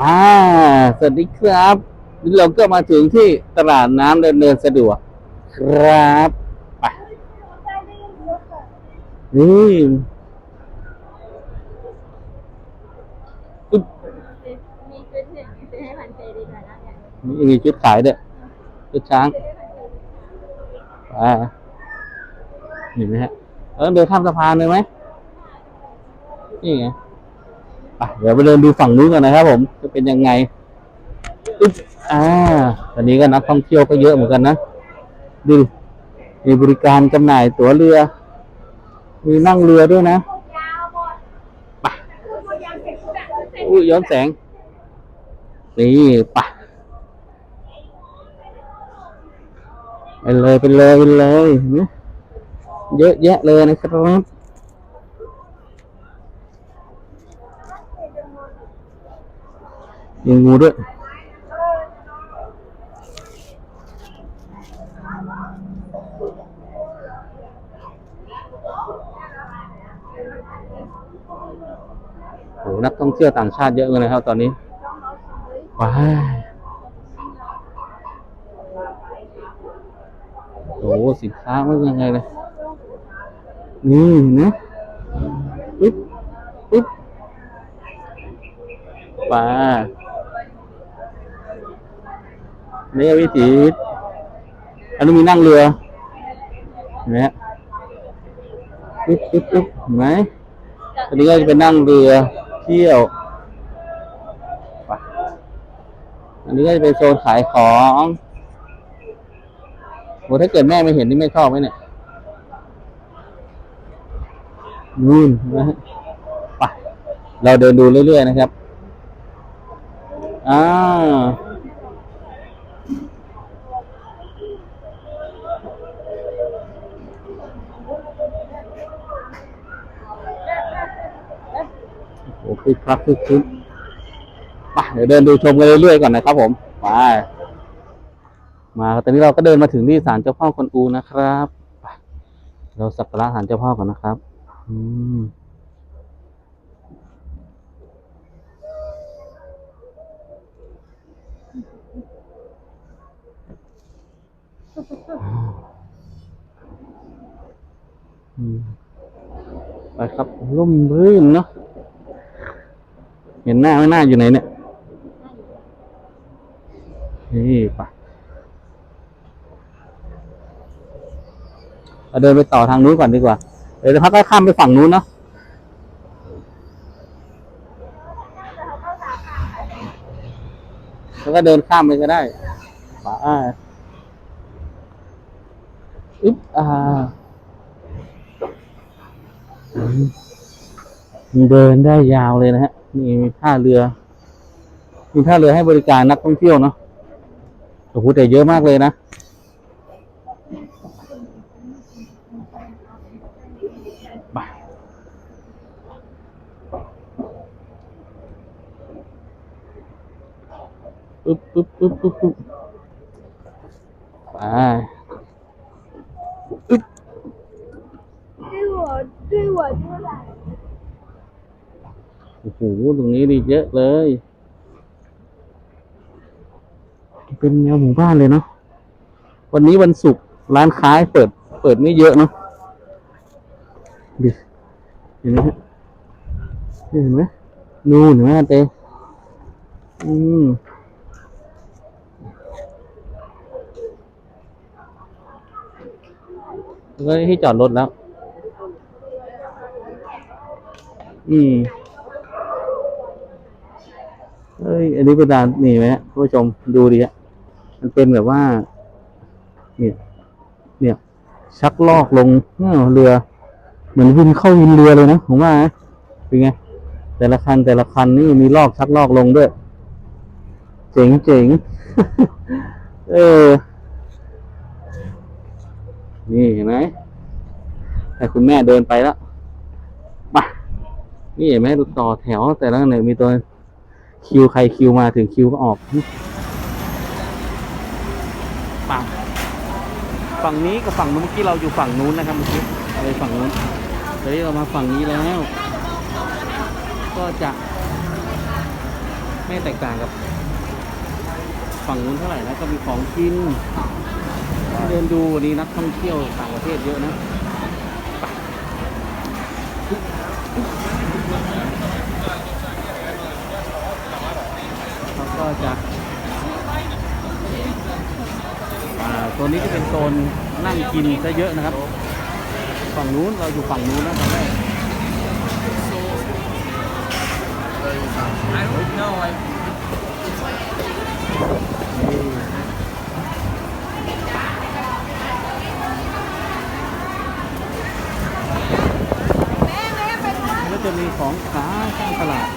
มาสวัสดีครับนี่เราก็มาถึงที่ตลาดน้ำดำเนินสะดวก ครับไปนี่มีชุดหนึ่งซื้อให้พันเฟดีกว่านะเนี่ยมีชุดขายด้วยชุดช้างซื้อให้พันเฟดีอ่าเห็นไหมฮะเออเดินข้ามสะพานเลยไหมนี่ไง เดี๋ยวไปเดินดูฝั่งนู้นกันนะครับ ผมจะเป็นยังไงอึ๊บอ่าตอนนี้ก็นักท่องเที่ยวก็เยอะเหมือนกันนะดูมีบริการจำหน่ายตั๋วเรือ มีนั่งเรือด้วยนะไปอุ้ยย้อนแสง นี่ไปไปเลยไปเลยไปเลยเห็นไหมเยอะแยะเลยนะครับ มีงูด้วยโหนักท่องเที่ยวต่างชาติเยอะเลยนะครับ ตอนนี้ว้ายโอ้โหสินค้าไม่ยังไงเลยนี่เห็นะปึ๊บปึ๊บปลา นี่วิถี อันนี้มีนั่งเรือเห็นไหมฮะปึ๊บปึ๊บปึ๊บเห็นไหมอันนี้ก็จะเป็นนั่งเรือเที่ยว อันนี้ก็จะเป็นโซนขายของโหถ้าเกิดแม่ไม่เห็นนี่ไม่ชอบไหมเนี่ยนู่นนะไปเราเดินดูเรื่อยๆนะครับ อ่า คึกคักคึกคืนไปเดี๋ยวเดินดูชมกันเรื่อยๆก่อนนะครับ ผมไปมาตอนนี้เราก็เดินมาถึงที่ศาลเจ้าพ่อคนอูนะครับไปเราสักการะศาลเจ้าพ่อก่อนนะครับ อืมไปครับร่มรื่นเนาะ เห็นหน้าไม่หน้าอยู่ไหนเนี่ยนี่ไปเราเดินไปต่อทางนู้นก่อนดีกว่า เดี๋ยวพักก็ข้ามไปฝั่งนู้นเนาะแล้วก็เดินข้ามไปก็ได้ป่าอึ๊บอ่าเดินได้ยาวเลยนะฮะ มีท่าเรือ มีท่าเรือให้บริการนักท่องเที่ยวเนาะโอ้โหแต่เยอะมากเลยนะ ปึ๊บปึ๊บปึ๊บปึ๊บปึ๊บไปอึ๊บด้วยหั โอ้โหตรงนี้ดีเยอะเลย เป็นแนวหมู่บ้านเลยเนาะวันนี้วันศุกร์ร้านค้าเปิด เปิดไม่เยอะเนาะดิเห็นไหมฮะนี่เห็นไหมนู่นเห็นไหมเต้อืมแล้วก็ที่จอดรถแล้ว อืม เอ้ย อันนี้เป็นดานนี่ไหมฮะท่านผู้ชมดูดิฮะมันเป็นแบบว่า เนี่ย เนี่ย ชักลอกลงเอ้อเรือ เหมือนวินเข้าวินเรือเลยนะผมว่านะเป็นไงแต่ละคันแต่ละคันนี่มีลอกชักลอกลงด้วย เจ๋งเจ๋งเออ นี่เห็นไหมแต่คุณแม่เดินไปแล้วมานี่เห็นไหมดูต่อแถวแต่ละเนี่ยมีตัว คิวใครคิวมาถึงคิวก็ออกปังฝั่งนี้กับฝั่งนู้นเมื่อกี้เราอยู่ฝั่งนู้นนะครับเมื่อกี้เลยฝั่งนู้นตอนนี้เรามาฝั่งนี้แล้ว ก็จะไม่แตกต่างกับ ฝั่งนู้นเท่าไหร่นะก็มีของกินเดินดูวันนี้นักท่องเที่ยวต่างประเทศเยอะนะเขา ก็จะตัวนนี้จะเป็นโซนนั่งกินซะเยอะนะครับ ฝั่งนู้นเราอยู่ฝั่งนู้นนะตอนแรก I don't know. I แล้วจะมีของขาข้างตลาด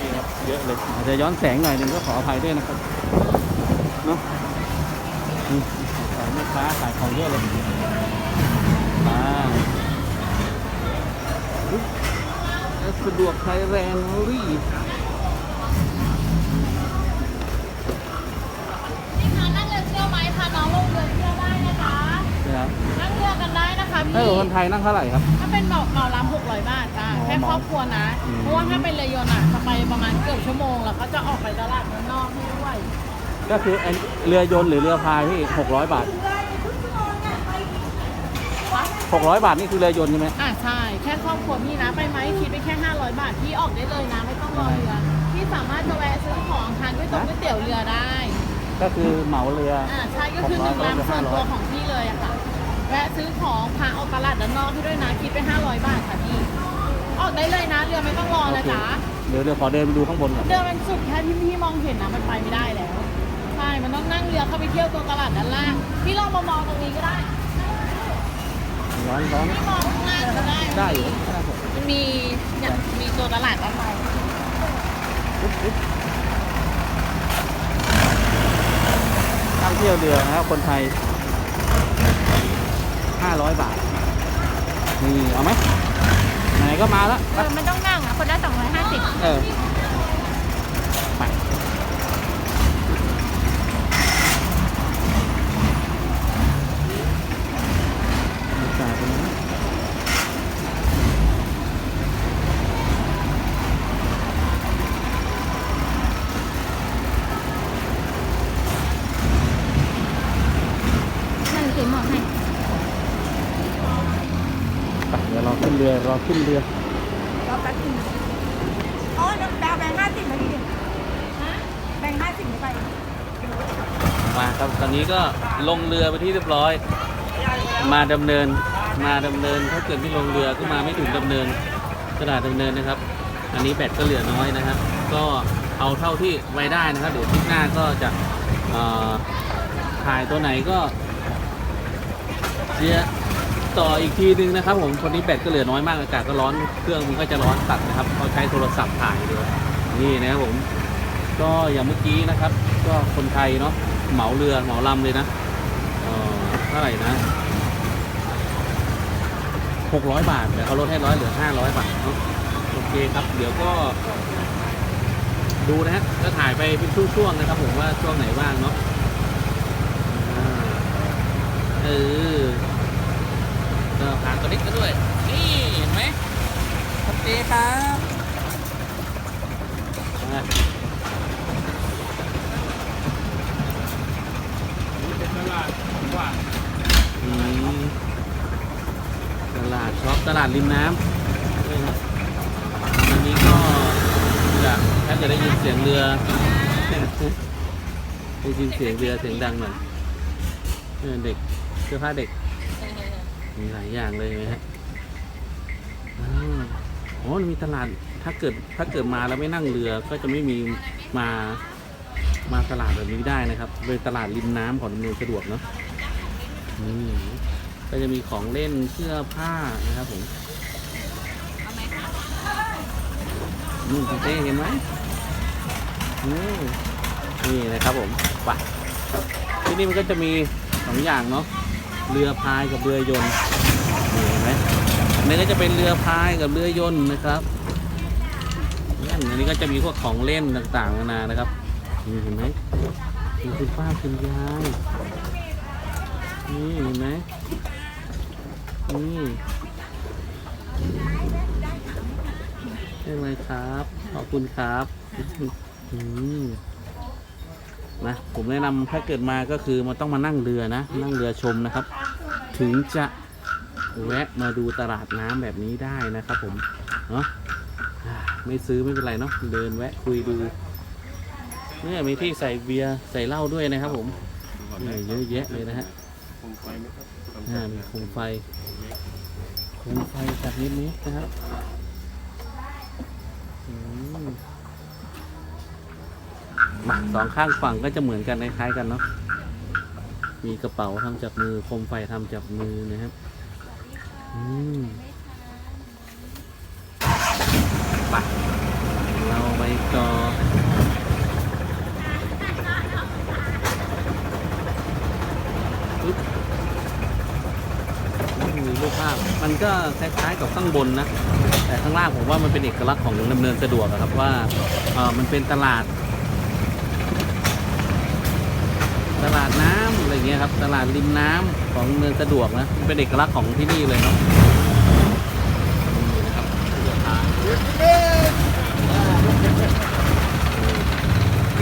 นี่ครับเยอะเลยอา จจะย้อนแสงหน่อยหนึงก็ขออภัยด้วยนะครับเนาะนี่ขายแม่ค้าขายของเยอะเลยมาอุ๊ยสะดวกไทยแรงรีบนี่ค่ะนั่งเรือเที่ยวไหมพาน้องลงเรือเที่ยวได้นะคะนะครับนั่งเรือกันได้นะคะถ้าพี่เป็นคนไทยนั่งเท่าไหร่ครับ ถ้าเป็นเหมาเหมาลำหกร้อยบาทจ้าอ๋อแค่ครอบครัวนะอืมเพราะว่าถ้าเป็นเรือยนต์อะจะไปประมาณเกือบชั่วโมง แล้วก็จะออกไปตลาดเมืองนอกให้ด้วยก็คือไอ้เรือยนต์หรือเรือพายที่หกร้อยบาทหกร้อยบาทนี่คือเรือยนต์ใช่ไหมอะใช่ แค่ครอบครัวพี่นะไปไหมคิดไปแค่500บาทพี่ออกได้เลยนะไม่ต้องรอเรือพี่สามารถจะแวะซื้อของทานก๋วยตงก๋วยเตี๋ยวเรือได้ ก็คือเหมาเรืออ่าใช่ก็คือหนึ่งลำส่วนตัวของพี่เลยอะค่ะแวะซื้อของพาออกตลาดด้านนอกให้ด้วยนะคิดไป500บาทค่ะพี่ ออกได้เลยนะ เรือไม่ต้องรอนะจ๊ะเดี๋ยวเดี๋ยวขอเดินไปดูข้างบนก่อนเดินมันสุดแค่ที่พี่มองเห็นนะมันไปไม่ได้แล้วใช่มันต้องนั่งเรือเข้าไปเที่ยวตรงตลาดด้านล่างพี่ลองมามองตรงนี้ก็ได้ร้อนร้อนพี่มองข้างล่างก็ได้ได้อยู่ได้ผมมันมีเนี่ยมีตัวตลาดด้านในปุ๊บปุ๊บตั้งเที่ยวเรือนะครับคนไทย 500 บาทนี่เอาไหม ไหนก็มาแล้ว เออมันต้องนั่งอะ คนละสองร้อยห้าสิบเออ ไปบรรยากาศเป็นไง นั่งเก็บหมอกให้ ไปเดี๋ยว รอขึ้นเรือรอขึ้นเรือรอแป๊บนึงอ๋อเดี๋ยวดาวแบงค์ห้าสิบนาทีแบงค์ห้าสิบไม่ไปมาครับตอนนี้ก็ลงเรือไปที่เรียบร้อย มาดำเนินมาดำเนินถ้าเกิดไม่ลงเรือก็มาไม่ถึงดำเนินตลาดดำเนินนะครับ อันนี้แบตก็เหลือน้อยนะครับ ก็เอาเท่าที่ไว้ได้นะครับ เดี๋ยวทริปหน้าก็จะเอ่อถ่ายตัวไหนก็เดี๋ยว ต่ออีกทีนึงนะครับผมคนนี้แบตก็เหลือน้อยมากอากาศก็ร้อนเครื่องมันก็จะร้อนตัดนะครับเขาใช้โทรศัพท์ถ่ายเลยนี่นะครับผม ก็อย่างเมื่อกี้นะครับ ก็คนไทยเนาะเหมาเรือเหมาลำเลยนะเอ่อเท่าไหร่นะหกร้อยบาทแต่เขาลดให้ร้อยเหลือห้าร้อยบาทเนาะโอเคครับ เดี๋ยวก็ดูนะฮะก็ถ่ายไปเป็นช่วงๆนะครับ ผมว่าช่วงไหนว่างเนาะเออ ก็ผ่านตัวเล็กก็ด้วย นี่เห็นไหมโอเคครับอะอืมตลาดช็อปตลาดริมน้ำด้วยนะอันนี้ก็จะถ้าเกิดได้ยินเสียงเรือได้ยินเสียงเรือเสียงดังหน่อยเออเด็กเสื้อผ้าเด็ก มีหลายอย่างเลยนไหมฮะอ้าวอ๋อมันมีตลาด ถ้าเกิดถ้าเกิดมาแล้วไม่นั่งเรือก็จะไม่มีมามาตลาดแบบนี้ได้นะครับ เป็นตลาดริมน้ำของดำเนินสะดวกเนาะอืมก็จะมีของเล่นเสื้อผ้านะครับผมนู่นคุณเต้เห็นไหมอืมนี่นะครับผมไปที่นี่มันก็จะมีสองอย่างเนาะ เรือพายกับเรือยนต์เห็นไหมอันนี้ก็จะเป็นเรือพายกับเรือยนต์นะครับอันนี้ก็จะมีพวกของเล่นต่างๆนานานะครับนี่เห็นไหมมีคุณป้าคุณยายนี่เห็นไหมนี่ได้ไหมครับ ขอบคุณครับอืม นะผมแนะนำถ้าเกิดมาก็คือมันต้องมานั่งเรือนะ นั่งเรือชมนะครับ ถึงจะแวะมาดูตลาดน้ำแบบนี้ได้นะครับผมเนาะไม่ซื้อไม่เป็นไรเนาะเดินแวะคุยดูเนี่ยมีที่ใส่เบียร์ใส่เหล้าด้วยนะครับ ผมเนี่ยเยอะแยะเลยนะฮะคงไฟไหมครับอ่ามีโคมไฟโคมไฟจากนิดนี้นะครับอื มาสองข้างฝั่งก็จะเหมือนกันคล้ายๆกันเนาะมีกระเป๋าทำจากมือโคมไฟทำจากมือนะครับอืมไปเราไปต่อปึ๊บมีรูปภาพ มันก็คล้ายๆกับข้างบนนะ แต่ข้างล่างผมว่ามันเป็นเอกลักษณ์ของดำเนินสะดวกครับว่ามันเป็นตลาด ตลาดน้ำอะไรเงี้ยครับ ตลาดริมน้ำของเนินสะดวกนะเป็นเอกลักษณ์ของที่นี่เลยเนาะนี่นะครับ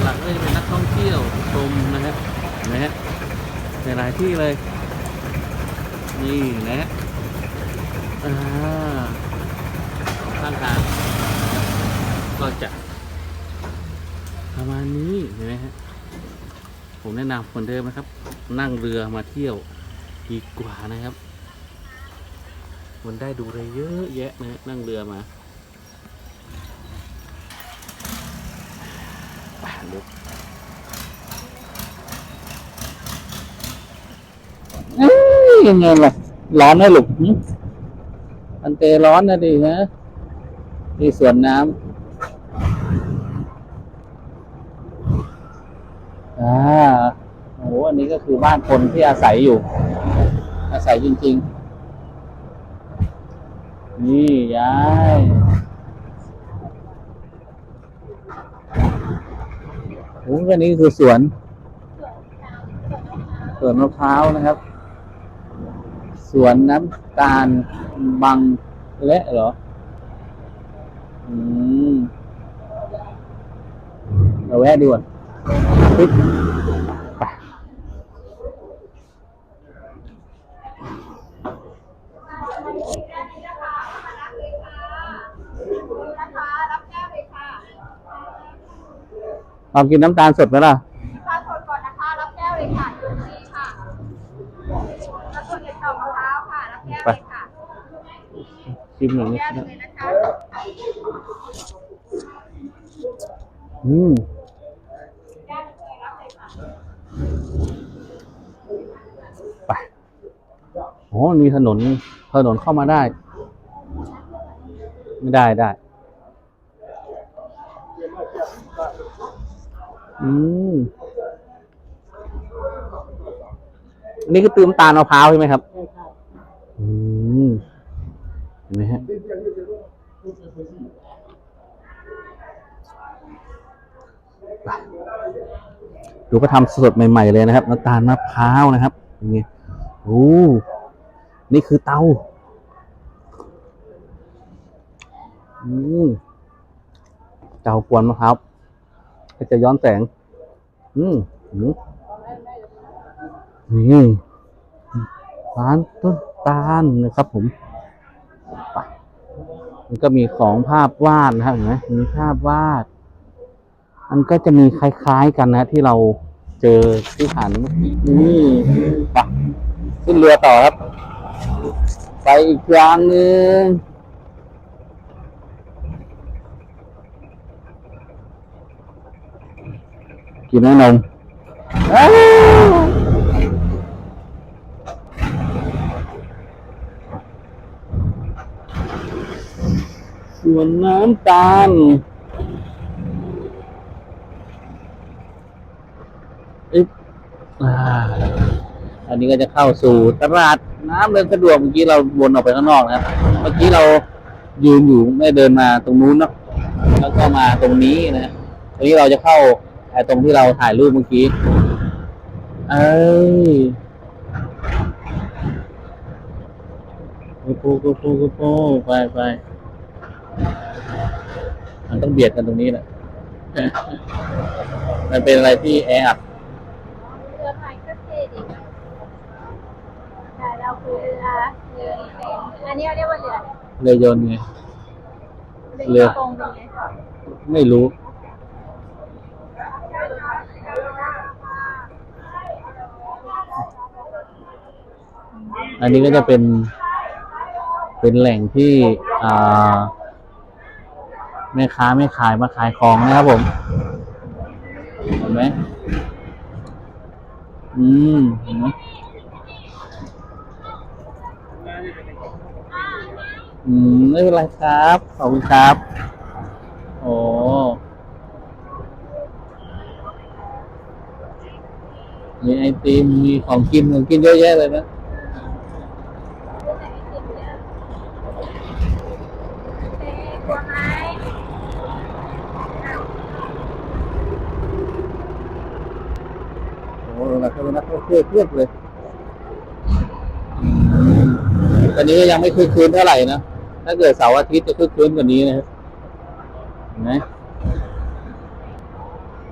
หลักก็จะเป็นนักท่องเที่ยวชมนะฮะนไหมฮะหลายที่เลย นี่นะฮะอ่าข้างทางก็จะประมาณนี้เห็นไหมฮะ ผมแนะนำเหมือนเดิมนะครับ นั่งเรือมาเที่ยวดีกว่านะครับ มันได้ดูอะไรเยอะแยะนะนั่งเรือมาไปลุกยังไงล่ะ ร้อนไหมลูกหึอันเตร้อนนะดิฮะนี่สวนน้ำอ่า นนี้ก็คือบ้านคนที่อาศัยอยู่ อาศัยจริง ๆ นี่ยายโอ้อันนี้คือสวนสวนมะพร้าวนะครับ สวนน้ำตาลบังเละเหรอ อืมเราแวะดีกว่า ปึ๊บไป เอากินน้ำตาลสดไหมล่ะปลาสดก่อนนะคะ รับแก้วเลยค่ะอยู่ตรงนี้ค่ะปลาสดเห็ดดอกมะพร้าวค่ะ รับแก้วเลยค่ะชิมหน่อยแก้วนะเลยนะคะอืมแก้วเลยรับเลยค่ะไปโอ้มีถนนถนนเข้ามาได้ ไม่ได้ได้ อืมอันนี้คือตืมตาลมะพร้าวใช่ไหมครับอืมเห็นไหมฮะ ดูก็ทำสดใหม่ ๆ เลยนะครับน้ำตาลมะพร้าวนะครับอย่างเงี้ยโอ้นี่คือเตาอืมเตากวนมะพร้าว ก็จะย้อนแสงอืมอืมนี่ร้านต้นตาลนะครับ ผมไปมันก็มีของภาพวาดนะครับเห็นไหมมีภาพวาด มันก็จะมีคล้ายๆกันนะที่เราเจอที่ผ่านเมื่อกี้นี่ไปขึ้นเรือต่อครับ ไปอีกอย่างหนึ่ง กินไหมนมส่วนน้ำตาลอึ๊บอ่าอันนี้ก็จะเข้าสู่ตลาดน้ำเดินสะดวกเมื่อกี้เราวนออกไปข้างนอกนะครับ เมื่อกี้เรายืนอยู่ไม่เดินมาตรงนู้นเนาะแล้วก็มาตรงนี้นะตรงนี้เราจะเข้า ไอ้ตรงที่เราถ่ายรูปเมื่อกี้ เอ้ยกูปูกูปูกูปูไปไปมันต้องเบียดกันตรงนี้แหละ มันเป็นอะไรที่แออัดเรือพายก็เท่ดีแต่เราคือเรือเรือเป็นอันนี้เราเรียกว่าเรืออะไรเรือยนต์ไง เรืเรืออตรงเป็นไงไม่รู้ อันนี้ก็จะเป็น เป็นแหล่งที่อแม่ค้าไม่ขายมาขายของนะครับผมเห็นไหมอืมเห็นไหมอืมไม่เป็นไรครับ ขอบคุณครับ โอ้มีไอติมมีของกินของกินเยอะแยะเลยนะ เท่กลัวไหม โอ้โหนักนักท่องเที่ ยเพียบเลย ตอนนี้ก็ยังไม่คึกคืนเท่าไหร่นะ ถ้าเกิดเสาร์อาทิตย์จะคึกคืนกว่านี้นะครับเห็นไหม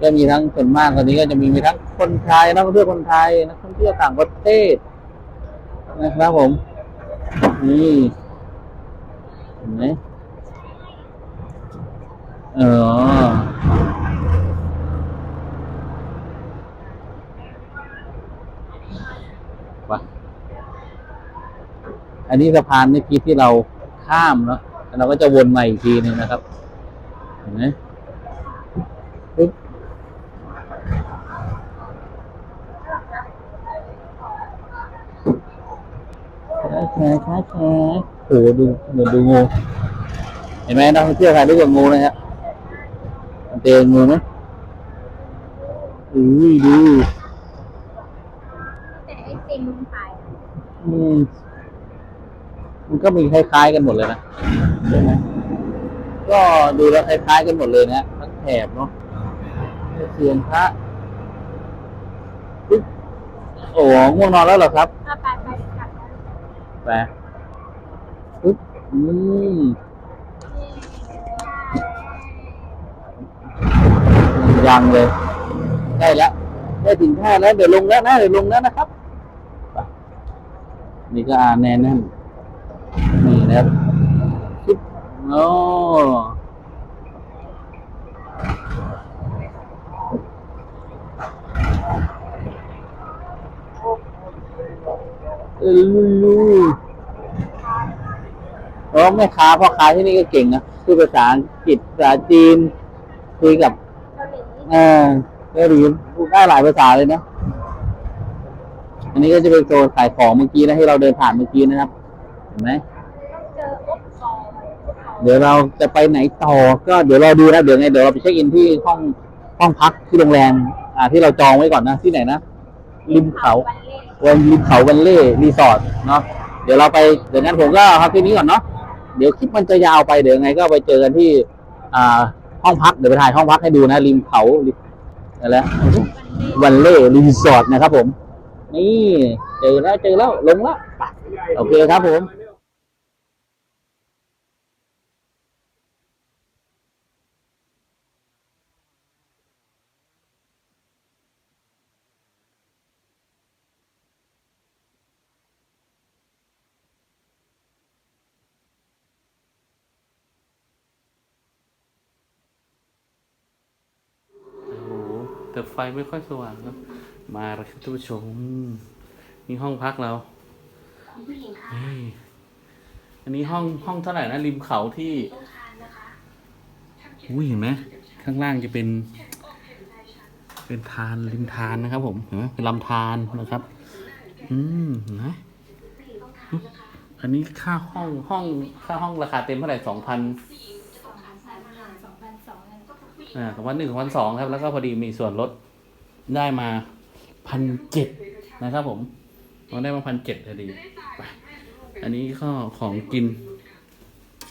ก็มีทั้งส่วนมากตอนนี้ก็จะมีมีทั้งคนไทยนักท่องเที่ยวคนไทยนักท่องเที่ยวต่างประเทศนะครับผม นี่เห็นไหมเออ วะ อันนี้สะพานเมื่อกี้ที่เราข้ามเนาะแล้วเราก็จะวนมาอีกทีหนึงนะครับ เห็นไหมปึ๊บช้าช้าช้าช้าโอ้โหดูเหมือนดูงู เห็นไหมนักท่องเที่ยวถ่ายรูปกับงูนะฮะมันเตงงูไหมอุ้ยดู แต่ไอติมขาย อืม มัน ก็มีคล้ายๆกันหมดเลยนะใช่ไหมก็ดูแล้วคล้ายๆกันหมดเลยนะทั้งแถบเนาะเสียงพระปึ๊บโอ้ง่วงนอนแล้วเหรอครับเอาไปไปกลับแล้วไปปึ๊บอืมยังเลย ได้แล้ว ได้ถึงท่าแล้ว เดี๋ยวลงแล้วนะ เดี๋ยวลงแล้วนะครับไปนี่ก็อาแน่นนั่ นนี่นะครับปึ๊บโอ้เออลูลูเพราะแม่ค้าพ่อค้าที่นี่ก็เก่งนะพูดภาษาอังกฤษภาษาจีนคุยกับเกาหลีเออเกาหลีพูดได้หลายภาษาเลยนะอันนี้ก็จะเป็นโซนขายของเมื่อกี้นะที่เราเดินผ่านเมื่อกี้นะครับ เห็นไหม ต้องเจออุ๊บซออุ๊บซอ เดี๋ยวเราจะไปไหนต่อก็เดี๋ยวเราดูนะเดี๋ยวไงเดี๋ยวเราไปเช็คอินที่ห้องห้องพักที่โรงแรมอ่าที่เราจองไว้ก่อนนะที่ไหนนะริมเขาวันริมเขาวันเล่รีสอร์ทเนาะเดี๋ยวเราไปเดี๋ยวงั้นผมก็พักที่นี้ก่อนเนาะเดี๋ยวคลิปมันจะยาวไปเดี๋ยวไงก็ไปเจอกันที่อ่าห้องพักเดี๋ยวไปถ่ายห้องพักให้ดูนะริมเขาอะไรนะวันเล่รีสอร์ทนะครับผม นี่เจอแล้วเจอแล้วลงแล้วโอเคครับผม โอ้โหแต่ไฟไม่ค่อยสว่างครับ มาแล้วครับท่านผู้ชมนี่ห้องพักเรานี่อันนี้ห้องห้องเท่าไหร่นะริมเขาที่อุ้ยเห็นไหมข้างล่างจะเป็น เป็นทานริมทานนะครับ ผมเห็นไหมเป็นลำธารนะครับ อืมเห็นไหมอุ๊ยอันนี้ค่าห้องห้องค่าห้องราคาเต็มเท่าไหร่สองพันอ่าสองพันหนึ่งสองพันสองครับ แล้วก็พอดีมีส่วนลด ได้มาพันเจ็ดนะครับผมเราได้มาพันเจ็ดพอดี อันนี้ก็ของกิน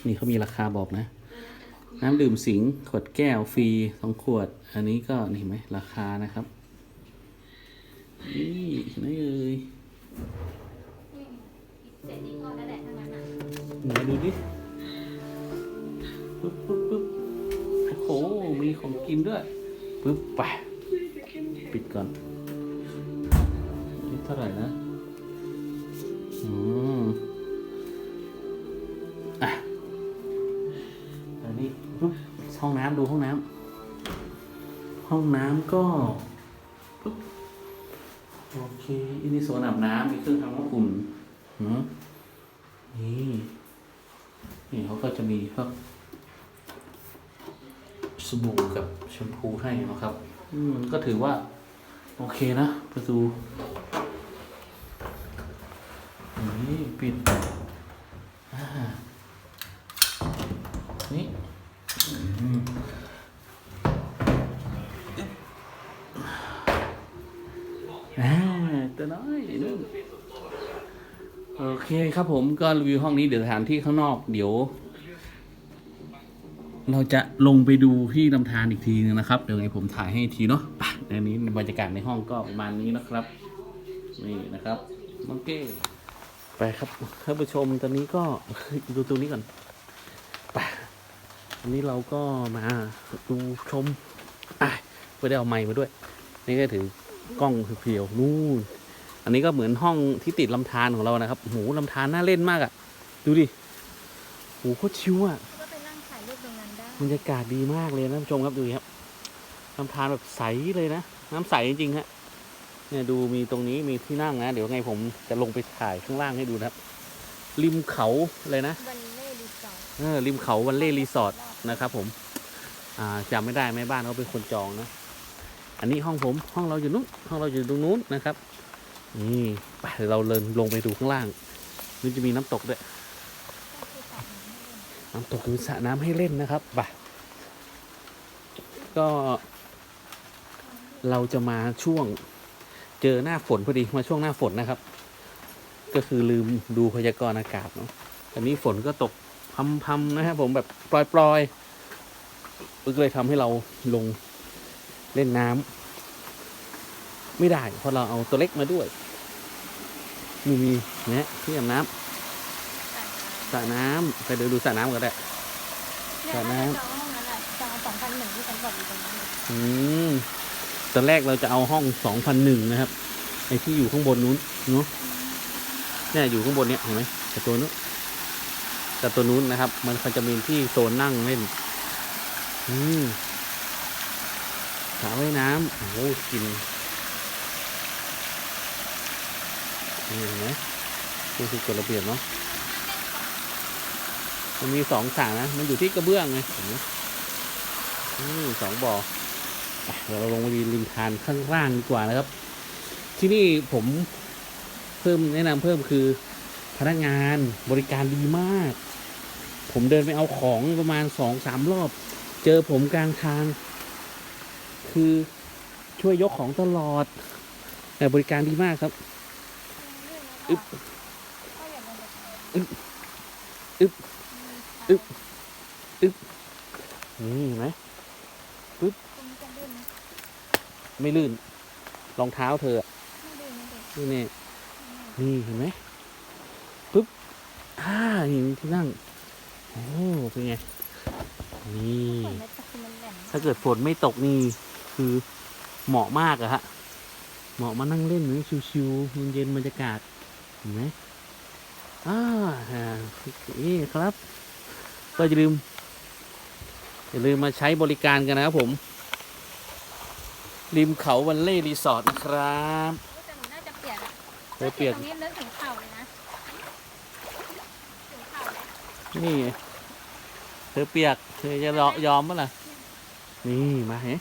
นี่เขามีราคาบอกนะ น้ำดื่มสิง ขวดแก้วฟรีสองขวด อันนี้ก็นี่เห็นไหมราคานะครับ นี่เห็นไหมเอ่ยเสร็จนี่ก็แล้วแหละทั้งนั้นน่ะไหนดูดิปึ๊บปึ๊บปึ๊บโอ้โหมีมีของกินด้วยปึ๊บไป ปิดก่อนนี่เท่าไหร่นะ อืม อะอันนี้ปึ๊บห้องน้ำดูห้องน้ำห้องน้ำก็ปึ๊บโอเคอันนี้โซนอาบน้ำมีเครื่องทำน้ำอุ่นหืมนี่นี่เขาก็จะมีพวกสบู่กับแชมพูให้นะครับ อืมก็ถือว่า โอเคนะ ประตูนี่ปิดนี่อืมอ่าตัวน้อยนู่นโอเคครับผมก็รีวิวห้องนี้เดี๋ยวสถานที่ข้างนอกเดี๋ยว เราจะลงไปดูที่ลำธารอีกทีนึงนะครับ เดี๋ยวไงผมถ่ายให้ทีเนาะไปเดี๋ยวนี้บรรยากาศในห้องก็ประมาณนี้นะครับ นี่นะครับโอเคไปครับท่านผู้ชมตอนนี้ก็ดูตรงนี้ก่อนไปอันนี้เราก็มาดูชมอะไม่ได้เอาไม้มาด้วย นี่ก็ถือกล้องเพียวนู่นอันนี้ก็เหมือนห้องที่ติดลำธารของเรานะครับโหลำธารน่าเล่นมากอะ่ะ ดูดิโหโคตรชิวอะ บรรยากาศดีมากเลยนะท่านผู้ชมครับดูดิครับลำธารแบบใสเลยนะ น้ำใสจริงๆฮะเนี่ยดูมีตรงนี้มีที่นั่งนะ เดี๋ยวไงผมจะลงไปถ่ายข้างล่างให้ดูนะครับ ริมเขาเลยนะวันเล่รีสอร์ทเออริมเขาวันเล่รีสอร์ทนะครับ ผม อ่าจำไม่ได้แม่บ้านเขาเป็นคนจองนะอันนี้ห้องผมห้องเราอยู่นู้นห้องเราอยู่ตรงนู้นนะครับนี่ไปเดี๋ยวเราเดินลงไปดูข้างล่างนี่จะมีน้ำตกด้วย น้ำตกหรือสระน้ำให้เล่นนะครับไปก็ เราจะมาช่วงเจอหน้าฝนพอดีมาช่วงหน้าฝนนะครับ ก็คือลืมดูพยากรณ์อากาศเนาะอันนี้ฝนก็ตกพรำๆนะครับผมแบบปล่อยๆก็เลยทำให้เราลงเล่นน้ำไม่ได้ เพราะเราเอาตัวเล็กมาด้วย มีมีเนี่ยที่อาบน้ำ สระน้ำไปเดินดูสระน้ำก็ได้เนี่ยสระน้ำจองห้องนั้นแหละจองสองพันหนึ่งที่ฉันบอกอยู่ตรงนั้นเลยอืมตอนแรกเราจะเอาห้องสองพันหนึ่งนะครับไอ้ที่อยู่ข้างบนนู้นเนาะเนี่ยอยู่ข้างบนเนี้ยเห็นไหมแต่ตัวนู้นแต่ตัวนู้นนะครับ มันก็จะมีที่โซนนั่งเล่นอืมสระว่ายน้ำโอ้โหกินนี่เห็นไหมนี่คือกฎระเบียบเนาะ มันมีสองสระนะ มันอยู่ที่กระเบื้องไงนไหมอืมสองบ่อเดี๋ยวเราลงไปริมทานข้างล่างดีกว่านะครับ ที่นี่ผมเพิ่มแนะนำเพิ่มคือ พนักงานบริการดีมาก ผมเดินไปเอาของประมาณสองสามรอบ เจอผมกลางทาง คือช่วยยกของตลอดแต่บริการดีมากครับอึ๊บอย่าลงไปทำอึ๊บ อึ๊บอึ๊บนี่เห็นไหมตรงนี้จะลื่นไม่ลื่นรองเท้าเธอนี่นี่นี่เห็นไหมปุ๊บอ่าเห็นที่นั่งโอ้เป็นไงนี่ถ้าเกิดฝนไม่ตกนี่คือเหมาะมากอะฮะเหมาะมานั่งเล่นนี่ชิวๆเย็นๆบรรยากาศเห็นไหมอ่าฮะนี่ครับ ก็อย่าลืมอย่าลืมมาใช้บริการกันนะครับผม ริมเขาวันเล่รีสอร์ทนะครับแต่หนูน่าจะเปียกอะเธอเปียกตรงนี้นึกถึงเข่าเลยนะถึงเข่าเลยนี่ไงเธอเปียกเธอจะรอยอมปะล่ะนี่มาเห็น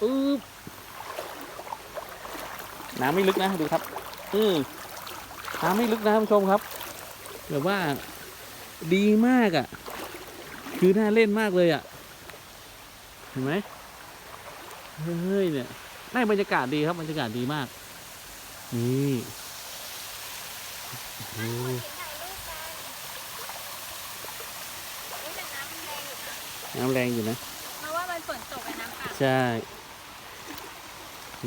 ปึ๊บน้ำไม่ลึกนะดูครับอืมน้ำไม่ลึกนะท่านผู้ชมครับแบบว่าดีมากอะ่ะ คือน่าเล่นมากเลยอะ่ะ เห็นไหมเฮ้ยเนี่ยได้บรรยากาศดีครับบรรยากาศดีมาก นี่โอ้ถ่ายรูปกันอุ๊ยแต่น้ำมันแรงอยู่นะน้ำแรงอยู่นะเพราะว่ามันฝนตกกับน้ำป่าใช่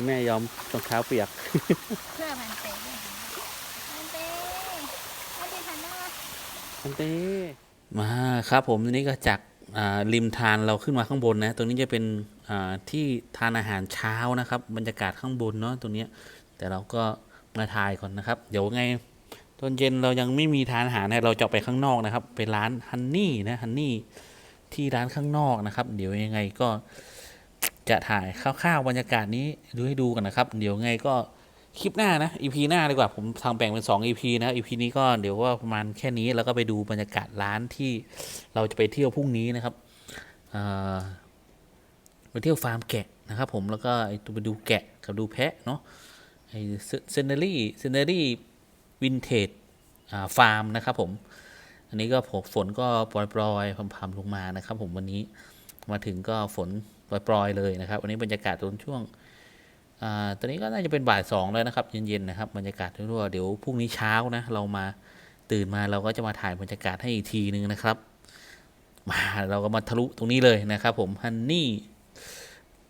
แม่ยอมรองเท้าเปียก เพื่อพันเต้เนี่ยพันเต้พันเต้พันหน้าอันเต้ มาครับผมทีนี้ก็จากริมทานเราขึ้นมาข้างบนนะ ตรงนี้จะเป็นที่ทานอาหารเช้านะครับ บรรยากาศข้างบนเนาะตรงนี้ แต่เราก็มาถ่ายก่อนนะครับ เดี๋ยวไงตอนเย็นเรายังไม่มีทานอาหารนะเราจะไปข้างนอกนะครับ ไปร้านฮันนี่นะฮันนี่ที่ร้านข้างนอกนะครับ เดี๋ยวยังไงก็จะถ่ายคร่าวๆบรรยากาศนี้ดูให้ดูกันนะครับ เดี๋ยวไงก็ คลิปหน้านะ EP หน้าดีกว่าผมทางแบ่งเป็น 2 EP นะ EP นี้ก็เดี๋ยวว่าประมาณแค่นี้แล้วก็ไปดูบรรยากาศร้านที่เราจะไปเที่ยวพรุ่งนี้นะครับไปเที่ยวฟาร์มแกะนะครับผมแล้วก็ไปดูแกะกับดูแพะเนาะไอ้เซนเนอรี่เซนเนอรี่วินเทจฟาร์มนะครับผม อันนี้ก็ฝนก็ปล่อยๆพรำๆลงมานะครับผมวันนี้มาถึงก็ฝนปล่อยๆเลยนะครับ วันนี้บรรยากาศตอนช่วง อ่าตอนนี้ก็น่าจะเป็นบ่ายสองแล้วนะครับ เย็นๆนะครับบรรยากาศทั่วๆเดี๋ยวพรุ่งนี้เช้านะ เรามาตื่นมาเราก็จะมาถ่ายบรรยากาศให้อีกทีนึงนะครับ มาเราก็มาทะลุตรงนี้เลยนะครับ ผมฮันนี่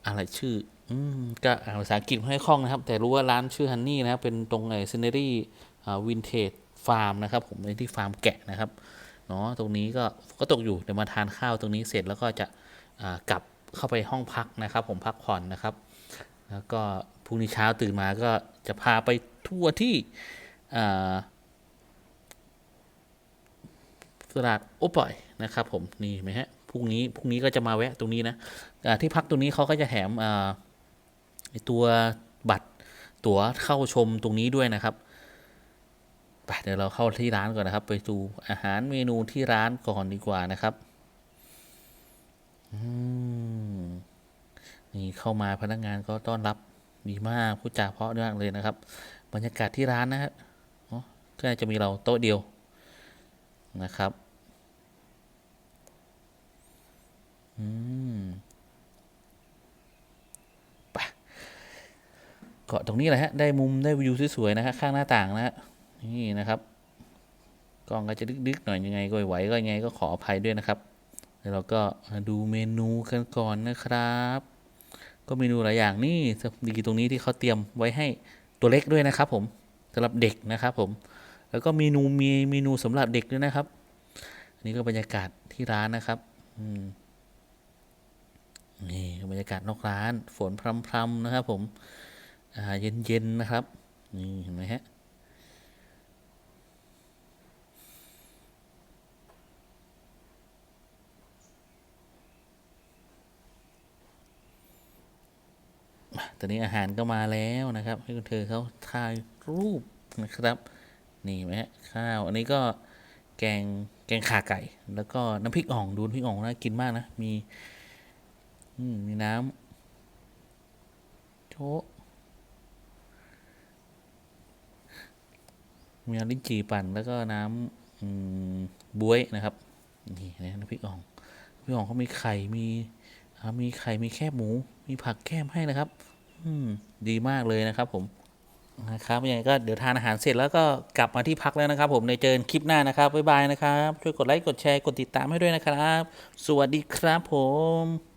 อะไรชื่ออืมก็อ่านภาษาอังกฤษไม่ให้คล่องนะครับ แต่รู้ว่าร้านชื่อฮันนี่นะครับเป็นตรงไอ้ซินเนอรี่วินเทจฟาร์มนะครับ ผมในที่ฟาร์มแกะนะครับเนาะตรงนี้ก็ก็ตกอยู่เดี๋ยวมาทานข้าวตรงนี้เสร็จแล้วก็จะกลับเข้าไปห้องพักนะครับ ผมพักผ่อนนะครับ แล้วก็พรุ่งนี้เช้าตื่นมาก็จะพาไปทั่วที่ตลาดโอปอยนะครับ ผมนี่ไหมฮะพรุ่งนี้พรุ่งนี้ก็จะมาแวะตรงนี้นะที่พักตรงนี้เขาก็จะแถมตัวบัตรตั๋วเข้าชมตรงนี้ด้วยนะครับไปเดี๋ยวเราเข้าที่ร้านก่อนนะครับ ไปดูอาหารเมนูที่ร้านก่อนดีกว่านะครับ อืม นี่เข้ามาพนักงานก็ต้อนรับดีมากพูดจาเพราะมากเลยนะครับ บรรยากาศที่ร้านนะฮะอ๋อก็จะมีเราโต๊ะเดียวนะครับอืมไปเกาะตรงนี้แหละฮะ ได้มุมได้วิวสวยๆนะฮะข้างหน้าต่างนะฮะนี่นะครับกล้องก็จะดึกๆหน่อยยังไงก็ไหวก็ยังไงก็ขออภัยด้วยนะครับ แล้วเราก็ดูเมนูกันก่อนนะครับ ก็เมนูหลายอย่างนี่ดีตรงนี้ที่เขาเตรียมไว้ให้ตัวเล็กด้วยนะครับ ผมสำหรับเด็กนะครับ ผม แล้วก็เมนูมีเมนูสำหรับเด็กด้วยนะครับ อันนี้ก็บรรยากาศที่ร้านนะครับอืมนี่บรรยากาศนอกร้าน ฝนพรำๆนะครับ ผม อ่าเย็นๆนะครับ นี่เห็นไหมฮะ ตอนนี้อาหารก็มาแล้วนะครับ ให้คุณเธอเขาถ่ายรูปนะครับ นี่นไหมฮะข้าว อันนี้ก็แกงแกงขาไก่ แล้วก็น้ำพริกอ่องดูน้ำพริกอ่องน่ากินมากนะ มีมีน้ำโชมีน้ำลิ้นจี่ปั่นแล้วก็น้ำอืมบวยนะครับ นี่นะน้ำพริกอ่องพริกอ่องเขามีไข่มีอ่ามีไข่มีแคบหมู มีผักแก้มให้นะครับ อืมดีมากเลยนะครับผมนะครับยังไงก็เดี๋ยวทานอาหารเสร็จแล้วก็กลับมาที่พักแล้วนะครับ ผมในเจอกันคลิปหน้านะครับบ๊ายบายนะครับ ช่วยกดไลค์กดแชร์กดติดตามให้ด้วยนะครับ สวัสดีครับผม